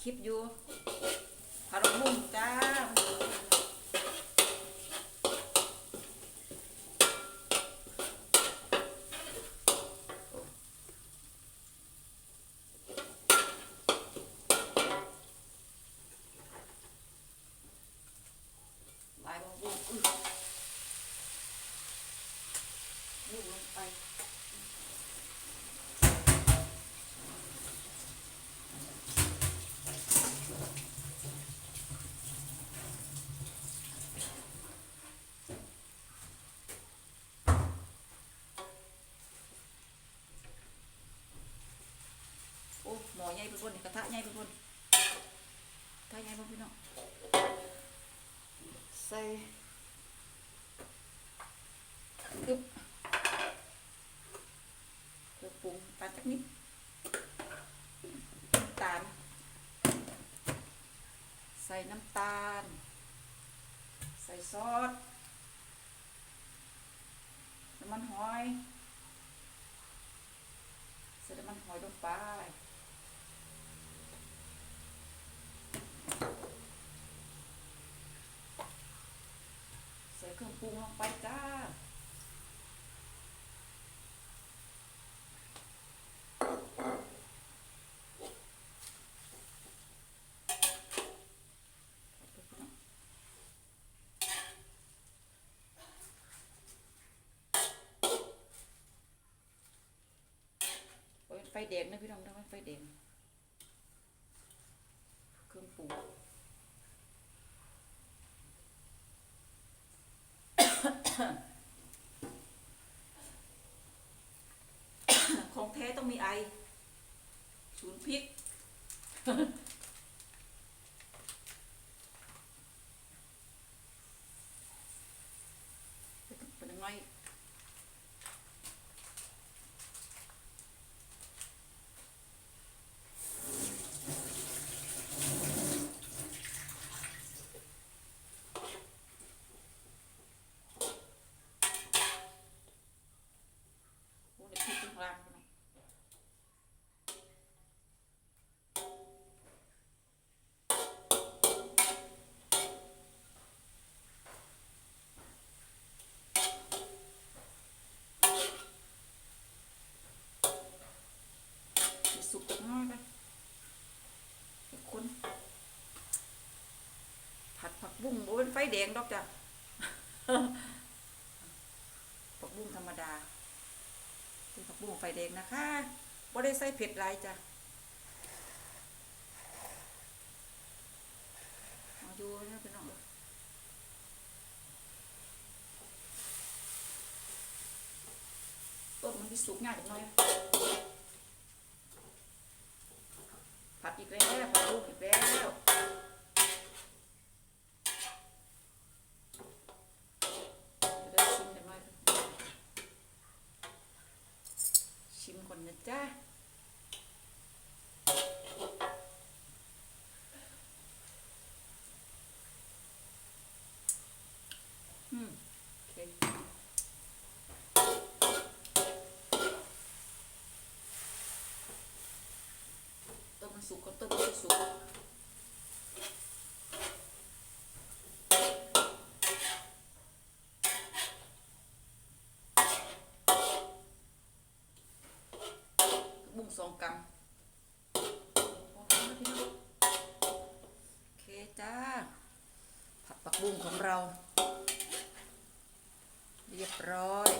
คลิปอยู่ผัดบุ้งจ้า ลายของบุ้งอื้อบุ้งลงไป โอ้ หมอใหญ่ไปบนกระทะใหญ่ไปบนกระทะใหญ่บ่พี่น้องใส่กึบคือปรุงปลาจักนิดน้ำตาล ใส่น้ำตาล ใส่ซอสน้ำมันหอย ใส่น้ำมันหอยลงไป ใส่เครื่อง ปรุงลงไปจ้าไฟแดงนะพี่น้องทำไมไฟแดงเครื่องปรุง ของแท้ต้องมีไอชุนพริก เป็นยังไง สุกจักน้อยไปให้คนผัดผักบุ้งโอ้เป็นไฟแดงดอกจ้ะผักบุ้งธรรมดาเป็นผักบุ้งไฟแดงนะคะบ่ได้ใส่เผ็ดหลายจ้ะเอาอยู่นะพี่น้องต้นมันมีสุกง่ายจังเลย ผัดอีกแล้วผัดลูกอีกแล้วเดี๋ยวชิมกันหน่อยชิมก่อนนะจ๊ะ อืมโอเค ต้มมันสุกก็ต้มมันไม่สุกบุ้งสองกัมโอเคจ้า ผัดผักบุ้งของเรา เรียบร้อย